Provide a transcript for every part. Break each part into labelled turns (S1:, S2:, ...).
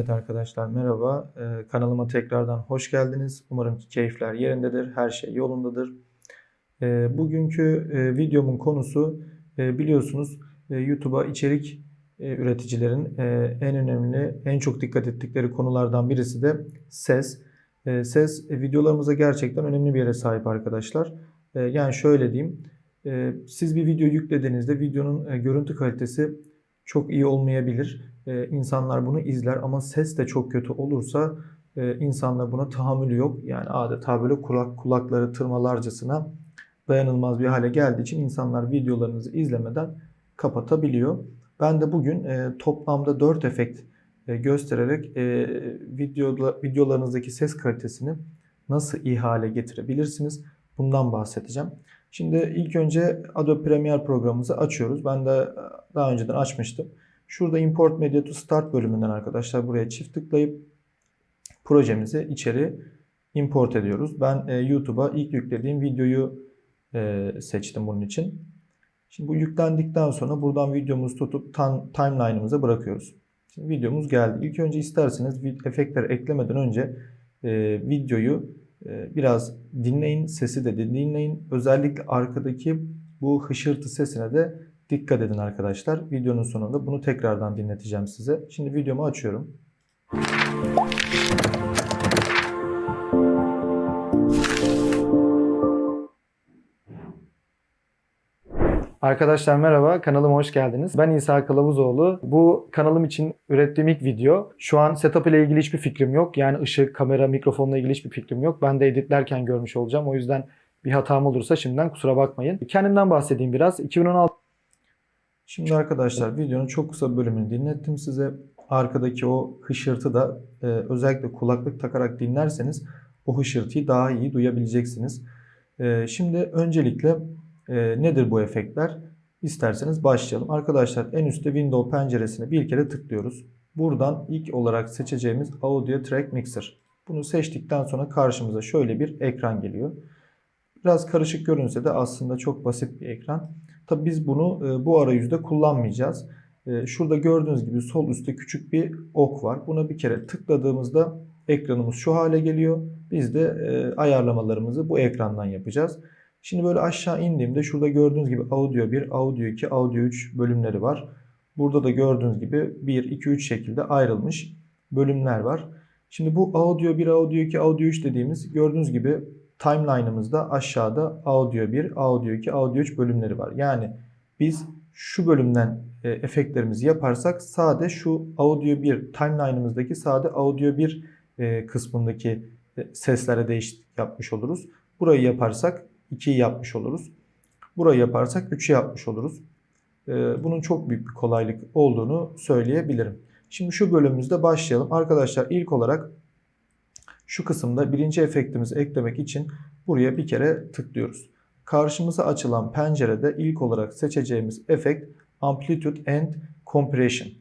S1: Evet arkadaşlar merhaba. Ee, kanalıma tekrardan hoş geldiniz. Umarım ki keyifler yerindedir, her şey yolundadır. Ee, bugünkü e, videomun konusu e, biliyorsunuz e, YouTube'a içerik e, üreticilerin e, en önemli, en çok dikkat ettikleri konulardan birisi de ses. E, ses e, videolarımıza gerçekten önemli bir yere sahip arkadaşlar. E, yani şöyle diyeyim, e, siz bir video yüklediğinizde videonun e, görüntü kalitesi çok iyi olmayabilir. Ee, insanlar bunu izler ama ses de çok kötü olursa e, insanlar buna tahammülü yok. Yani adeta böyle kulak kulakları tırmalarcasına dayanılmaz bir hale geldiği için insanlar videolarınızı izlemeden kapatabiliyor. Ben de bugün e, toplamda 4 efekt e, göstererek e, videoda, videolarınızdaki ses kalitesini nasıl iyi hale getirebilirsiniz bundan bahsedeceğim. Şimdi ilk önce Adobe Premiere programımızı açıyoruz. Ben de e, daha önceden açmıştım. Şurada Import Media to Start bölümünden arkadaşlar buraya çift tıklayıp projemizi içeri import ediyoruz. Ben e, YouTube'a ilk yüklediğim videoyu e, seçtim bunun için. Şimdi bu yüklendikten sonra buradan videomuzu tutup timeline'ımıza bırakıyoruz. Şimdi videomuz geldi. İlk önce isterseniz efektler eklemeden önce videoyu biraz dinleyin, sesi de dinleyin. Özellikle arkadaki bu hışırtı sesine de dikkat edin arkadaşlar. Videonun sonunda bunu tekrardan dinleteceğim size. Şimdi videomu açıyorum. Arkadaşlar merhaba, kanalıma hoş geldiniz. Ben İsa Kılavuzoğlu. Bu kanalım için ürettiğim ilk video. Şu an setup ile ilgili hiçbir fikrim yok. Yani ışık, kamera, mikrofonla ilgili hiçbir fikrim yok. Ben de editlerken görmüş olacağım. O yüzden bir hatam olursa şimdiden kusura bakmayın. Kendimden bahsedeyim biraz. 2016 Şimdi arkadaşlar videonun çok kısa bölümünü dinlettim size. Arkadaki o hışırtı da e, özellikle kulaklık takarak dinlerseniz o hışırtıyı daha iyi duyabileceksiniz. E, şimdi öncelikle e, nedir bu efektler? İsterseniz başlayalım. Arkadaşlar en üstte Windows penceresine bir kere tıklıyoruz. Buradan ilk olarak seçeceğimiz Audio Track Mixer. Bunu seçtikten sonra karşımıza şöyle bir ekran geliyor. Biraz karışık görünse de aslında çok basit bir ekran. Tabi biz bunu e, bu arayüzde kullanmayacağız. E, şurada gördüğünüz gibi sol üstte küçük bir ok var. Buna bir kere tıkladığımızda ekranımız şu hale geliyor. Biz de e, ayarlamalarımızı bu ekrandan yapacağız. Şimdi böyle aşağı indiğimde şurada gördüğünüz gibi audio 1, audio 2, audio 3 bölümleri var. Burada da gördüğünüz gibi 1, 2, 3 şekilde ayrılmış bölümler var. Şimdi bu audio 1, audio 2, audio 3 dediğimiz gördüğünüz gibi timeline'ımızda aşağıda audio 1, audio 2, audio 3 bölümleri var. Yani biz şu bölümden e, efektlerimizi yaparsak sade şu audio 1 timeline'ımızdaki sade audio 1 e, kısmındaki e, seslere değişiklik yapmış oluruz. Burayı yaparsak 2'yi yapmış oluruz. Burayı yaparsak 3'ü yapmış oluruz. E, bunun çok büyük bir kolaylık olduğunu söyleyebilirim. Şimdi şu bölümümüzde başlayalım. Arkadaşlar ilk olarak şu kısımda birinci efektimizi eklemek için buraya bir kere tıklıyoruz. Karşımıza açılan pencerede ilk olarak seçeceğimiz efekt Amplitude and Compression.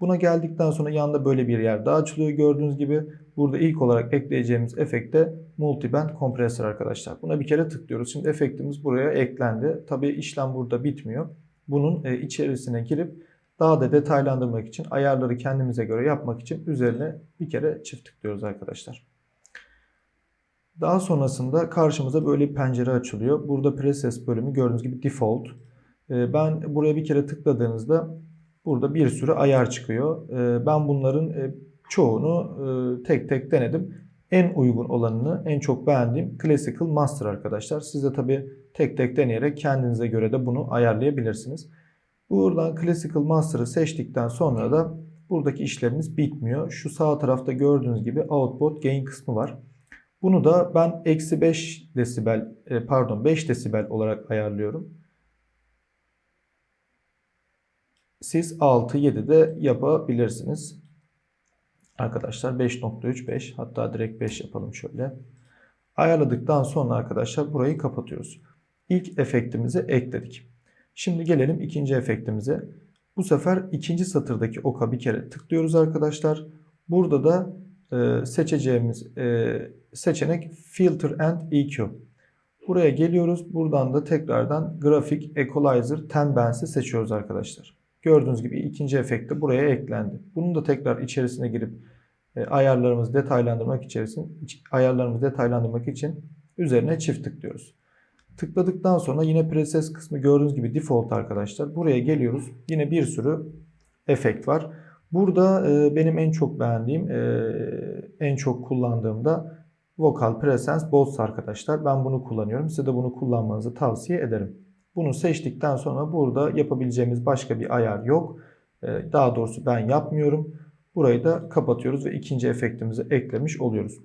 S1: Buna geldikten sonra yanında böyle bir yer daha açılıyor gördüğünüz gibi. Burada ilk olarak ekleyeceğimiz efekt de Multiband Compressor arkadaşlar. Buna bir kere tıklıyoruz. Şimdi efektimiz buraya eklendi. Tabii işlem burada bitmiyor. Bunun e, içerisine girip daha da detaylandırmak için ayarları kendimize göre yapmak için üzerine bir kere çift tıklıyoruz arkadaşlar. Daha sonrasında karşımıza böyle bir pencere açılıyor. Burada Presets bölümü gördüğünüz gibi Default. Ee, ben buraya bir kere tıkladığınızda burada bir sürü ayar çıkıyor. Ee, ben bunların e, çoğunu e, tek tek denedim. En uygun olanını, en çok beğendiğim Classical Master arkadaşlar. Siz de tabi tek tek deneyerek kendinize göre de bunu ayarlayabilirsiniz. Buradan Classical Master'ı seçtikten sonra da buradaki işlemimiz bitmiyor. Şu sağ tarafta gördüğünüz gibi Output Gain kısmı var. Bunu da ben eksi 5 desibel e, pardon 5 desibel olarak ayarlıyorum. Siz 6 7 de yapabilirsiniz. Arkadaşlar 5.3 5 hatta direkt 5 yapalım şöyle. Ayarladıktan sonra arkadaşlar burayı kapatıyoruz. İlk efektimizi ekledik. Şimdi gelelim ikinci efektimize. Bu sefer ikinci satırdaki oka bir kere tıklıyoruz arkadaşlar. Burada da e, seçeceğimiz e, seçenek Filter and EQ. Buraya geliyoruz. Buradan da tekrardan Graphic Equalizer 10 Bands'i seçiyoruz arkadaşlar. Gördüğünüz gibi ikinci efekt de buraya eklendi. Bunu da tekrar içerisine girip e, ayarlarımızı detaylandırmak için ayarlarımızı detaylandırmak için üzerine çift tıklıyoruz. Tıkladıktan sonra yine preses kısmı gördüğünüz gibi default arkadaşlar. Buraya geliyoruz. Yine bir sürü efekt var. Burada e, benim en çok beğendiğim, e, en çok kullandığımda Vocal Presence Boss arkadaşlar. Ben bunu kullanıyorum. Size de bunu kullanmanızı tavsiye ederim. Bunu seçtikten sonra burada yapabileceğimiz başka bir ayar yok. E, daha doğrusu ben yapmıyorum. Burayı da kapatıyoruz ve ikinci efektimizi eklemiş oluyoruz.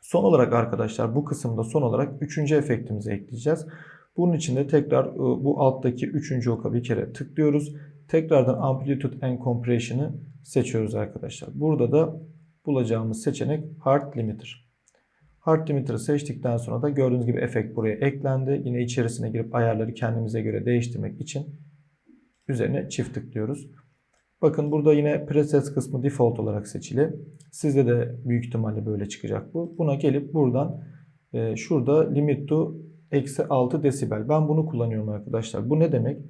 S1: Son olarak arkadaşlar bu kısımda son olarak üçüncü efektimizi ekleyeceğiz. Bunun için de tekrar e, bu alttaki üçüncü oka bir kere tıklıyoruz. Tekrardan Amplitude and Compression'ı seçiyoruz arkadaşlar. Burada da bulacağımız seçenek Hard Limiter. Hard Limiter'ı seçtikten sonra da gördüğünüz gibi efekt buraya eklendi. Yine içerisine girip ayarları kendimize göre değiştirmek için üzerine çift tıklıyoruz. Bakın burada yine preset kısmı default olarak seçili. Sizde de büyük ihtimalle böyle çıkacak bu. Buna gelip buradan e, şurada limit to eksi 6 desibel. Ben bunu kullanıyorum arkadaşlar. Bu ne demek?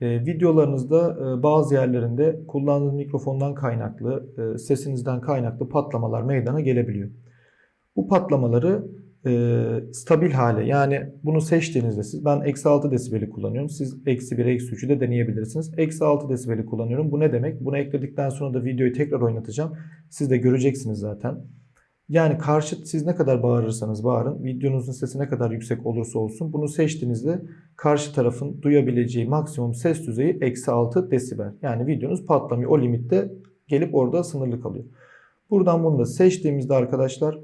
S1: E, videolarınızda e, bazı yerlerinde kullandığınız mikrofondan kaynaklı, e, sesinizden kaynaklı patlamalar meydana gelebiliyor. Bu patlamaları e, stabil hale yani bunu seçtiğinizde siz ben eksi 6 desibeli kullanıyorum. Siz eksi 1 eksi 3'ü de deneyebilirsiniz. Eksi 6 desibeli kullanıyorum. Bu ne demek? Bunu ekledikten sonra da videoyu tekrar oynatacağım. Siz de göreceksiniz zaten. Yani karşıt siz ne kadar bağırırsanız bağırın, videonuzun sesi ne kadar yüksek olursa olsun bunu seçtiğinizde karşı tarafın duyabileceği maksimum ses düzeyi eksi 6 desibel. Yani videonuz patlamıyor. O limitte gelip orada sınırlı kalıyor. Buradan bunu da seçtiğimizde arkadaşlar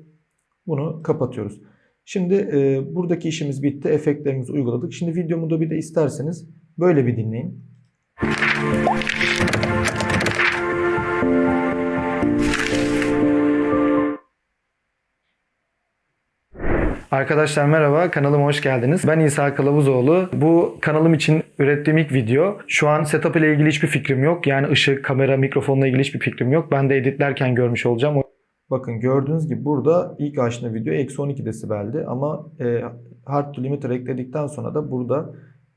S1: bunu kapatıyoruz. Şimdi e, buradaki işimiz bitti. Efektlerimizi uyguladık. Şimdi videomu da bir de isterseniz böyle bir dinleyin. Arkadaşlar merhaba, kanalıma hoş geldiniz. Ben İsa Kılavuzoğlu. Bu kanalım için ürettiğim ilk video. Şu an setup ile ilgili hiçbir fikrim yok. Yani ışık, kamera, mikrofonla ilgili hiçbir fikrim yok. Ben de editlerken görmüş olacağım. Bakın gördüğünüz gibi burada ilk açtığım video eksi 12 desibeldi ama e, hard to limiter ekledikten sonra da burada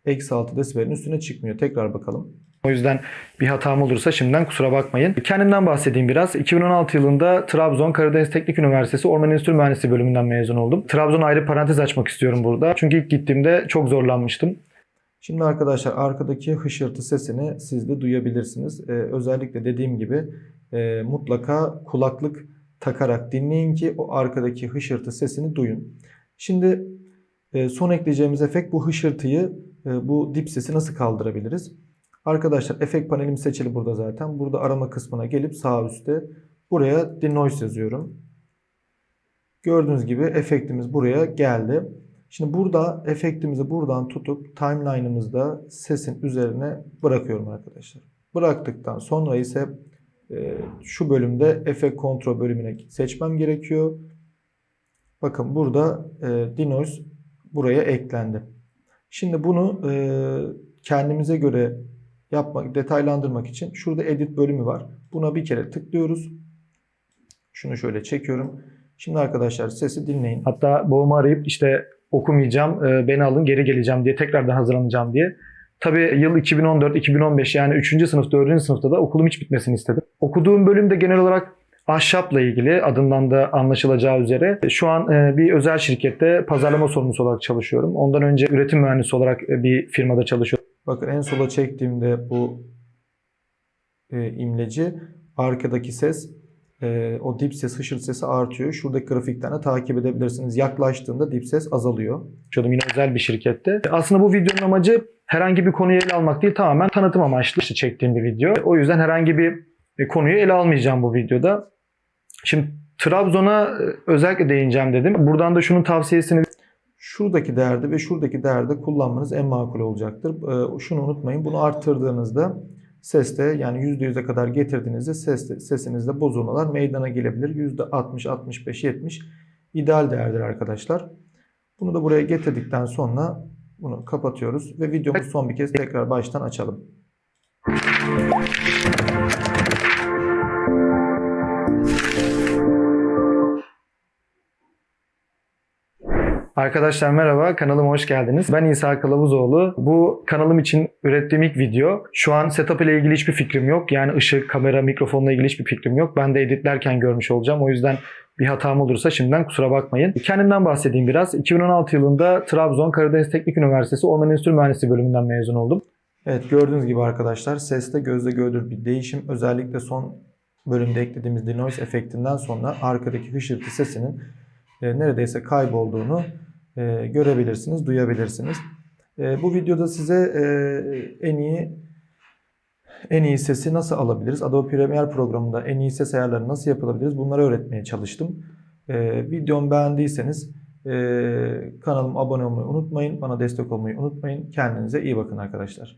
S1: eksi 6 desibelin üstüne çıkmıyor. Tekrar bakalım. O yüzden bir hatam olursa şimdiden kusura bakmayın. Kendimden bahsedeyim biraz. 2016 yılında Trabzon Karadeniz Teknik Üniversitesi Orman Enstitü Mühendisliği bölümünden mezun oldum. Trabzon ayrı parantez açmak istiyorum burada. Çünkü ilk gittiğimde çok zorlanmıştım. Şimdi arkadaşlar arkadaki hışırtı sesini siz de duyabilirsiniz. Ee, özellikle dediğim gibi e, mutlaka kulaklık takarak dinleyin ki o arkadaki hışırtı sesini duyun. Şimdi e, son ekleyeceğimiz efekt bu hışırtıyı, e, bu dip sesi nasıl kaldırabiliriz? Arkadaşlar efekt panelim seçili burada zaten. Burada arama kısmına gelip sağ üstte buraya denoise yazıyorum. Gördüğünüz gibi efektimiz buraya geldi. Şimdi burada efektimizi buradan tutup timeline'ımızda sesin üzerine bırakıyorum arkadaşlar. Bıraktıktan sonra ise şu bölümde efekt kontrol bölümüne seçmem gerekiyor. Bakın burada e, denoise buraya eklendi. Şimdi bunu e, kendimize göre yapmak, detaylandırmak için şurada edit bölümü var. Buna bir kere tıklıyoruz. Şunu şöyle çekiyorum. Şimdi arkadaşlar sesi dinleyin. Hatta babamı arayıp işte okumayacağım, e, beni alın geri geleceğim diye tekrardan hazırlanacağım diye. Tabii yıl 2014-2015 yani 3. sınıf 4. sınıfta da okulum hiç bitmesini istedim. Okuduğum bölüm de genel olarak ahşapla ilgili adından da anlaşılacağı üzere. Şu an e, bir özel şirkette pazarlama sorumlusu olarak çalışıyorum. Ondan önce üretim mühendisi olarak e, bir firmada çalışıyorum. Bakın en sola çektiğimde bu e, imleci arkadaki ses e, o dip ses, hışır sesi artıyor. Şuradaki grafikten de takip edebilirsiniz. Yaklaştığında dip ses azalıyor. Şurada yine özel bir şirkette. Aslında bu videonun amacı herhangi bir konuyu ele almak değil tamamen tanıtım amaçlı işte çektiğim bir video. O yüzden herhangi bir konuyu ele almayacağım bu videoda. Şimdi Trabzon'a e, özellikle değineceğim dedim. Buradan da şunun tavsiyesini şuradaki değerde ve şuradaki değerde kullanmanız en makul olacaktır. E, şunu unutmayın. Bunu arttırdığınızda seste yani %100'e kadar getirdiğinizde seste, sesinizde bozulmalar meydana gelebilir. %60, 65, 70 ideal değerdir arkadaşlar. Bunu da buraya getirdikten sonra bunu kapatıyoruz ve videomuzu son bir kez tekrar baştan açalım. Arkadaşlar merhaba, kanalıma hoş geldiniz. Ben İsa Kılavuzoğlu. Bu kanalım için ürettiğim ilk video. Şu an setup ile ilgili hiçbir fikrim yok. Yani ışık, kamera, mikrofonla ilgili hiçbir fikrim yok. Ben de editlerken görmüş olacağım. O yüzden bir hatam olursa şimdiden kusura bakmayın. Kendimden bahsedeyim biraz. 2016 yılında Trabzon Karadeniz Teknik Üniversitesi Orman Enstitü Mühendisliği bölümünden mezun oldum. Evet gördüğünüz gibi arkadaşlar seste gözle görülür bir değişim. Özellikle son bölümde eklediğimiz denoise efektinden sonra arkadaki hışırtı sesinin e, neredeyse kaybolduğunu e, görebilirsiniz, duyabilirsiniz. E, bu videoda size e, en iyi en iyi sesi nasıl alabiliriz? Adobe Premiere programında en iyi ses ayarları nasıl yapılabiliriz? Bunları öğretmeye çalıştım. E, videomu beğendiyseniz e, kanalıma abone olmayı unutmayın. Bana destek olmayı unutmayın. Kendinize iyi bakın arkadaşlar.